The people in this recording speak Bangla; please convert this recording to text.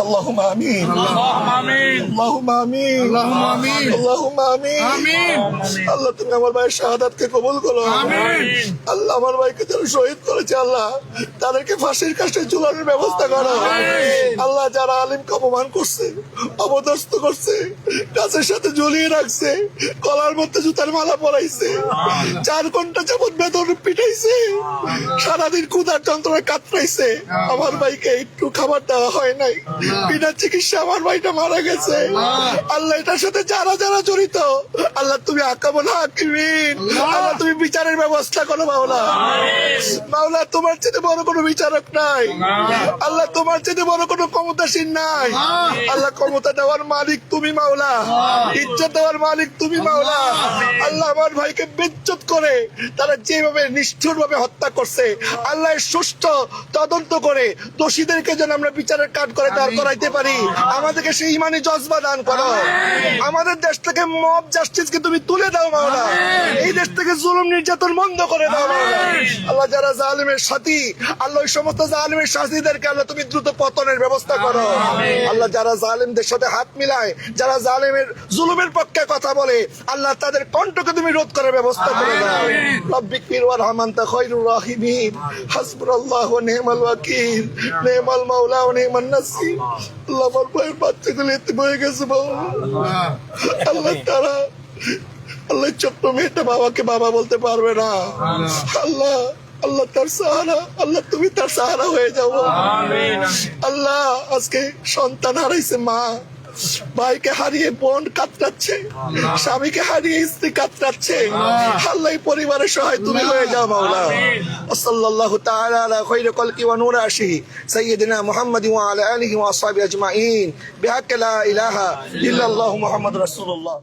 اللهم امين اللهم امين اللهم امين اللهم آمين। اللهم امين আমিন আল্লাহ তুমি আমার ভাইয়ের শাহাদাতকে কবুল করো আমিন। আল্লাহ আমার ভাইকে যারা শহীদ করেছে আল্লাহ তাদেরকে ফাঁসির কাছে ঝুলানোর ব্যবস্থা করো আল্লাহ যারা আলিমকে অপমান করছে অবদস্ত করছে গাছের সাথে ঝুলিয়ে রাখছে গলার মধ্যে জুতার মালা পরাইছে চার ঘন্টা যাবত বেতন পিটাইছে সারাদিন ক্ষুধার যন্ত্রণা কাতরাইছে আমার ভাইকে একটু খাবার দেওয়া হয় নাই বিনা চিকিৎসা আমার ভাইটা মারা গেছে। আল্লাহ এটার সাথে যারা যারা জড়িত আল্লাহ তুমি আকামল হাকিমিন। আল্লাহ। তুমি বিচারের ব্যবস্থা করো মাওলা। মাওলা তোমার চেয়ে বড় কোনো বিচারক নাই। আল্লাহ তোমার চেয়ে বড় কোনো ক্ষমতাসীন নাই। আল্লাহ ক্ষমতা দেওয়ার মালিক তুমি মাওলা। ইজ্জত দেওয়ার মালিক তুমি মাওলা। আল্লাহ আমার ভাইকে করে তারা যেভাবে নিষ্ঠুর ভাবে হত্যা করছে আল্লাহ সুষ্ঠু তদন্ত করে দোষীদেরকে যেন আমরা বিচারের কাঠ করে দাঁড় করাইতে পারি। আমাদেরকে সেই ইমানি জজবা দান করো। আমাদের দেশ থেকে মব জাস্টিসকে তুমি তুলে দাও মাওলা। এই দেশ থেকে জুলুম নির্যাতন বন্ধ করে দাও মাওলা। আল্লাহ যারা জালিমের সাথী আল্লাহ ওই সমস্ত জালিমের সাথীদেরকে আল্লাহ তুমি দ্রুত পতনের ব্যবস্থা করো। আল্লাহ যারা জালিমদের সাথে হাত মিলায় যারা জালিমের জুলুমের পক্ষে কথা বলে আল্লাহ তাদের কণ্ঠকে তুমি রোধ করার ব্যবস্থা করে দাও। রব্বিক ফির ওয়ার হামান্তা খৈরুর রাহিমিন। হাসবুনাল্লাহু ওয়া নি'মাল ওয়াকিল। নি'মাল মাওলা ওয়া নি'মান নাসির। আল্লাহ আমার ভাইয়ের বাচ্চাগুলো এতে হয়ে গেছে বাবা। আল্লাহ তারা আল্লাহ ছোট্ট মেয়েটা বাবাকে বাবা বলতে পারবে না। আল্লাহ আল্লাহ তার সাহারা আল্লাহ তুমি তার সাহারা হয়ে যাও। আল্লাহ আজকে সন্তান হারাইছে মা। ভাইকে হারিয়ে বোন কাতরাচ্ছে। স্বামীকে হারিয়ে স্ত্রী কাতরাচ্ছে। আল্লাহ। পরিবারের সহায় তুমি হয়ে যাও মাওলা। সাল্লাল্লাহু তাআলা আলা খাইরি কলকি ওয়া নূর আশি সাইয়্যিদিনা মুহাম্মাদ ওয়া আলা আলিহি ওয়া আসহাবিহি আজমাইন। বিহাক্কি লা ইলাহা ইল্লাল্লাহু মুহাম্মাদুর রাসূলুল্লাহ।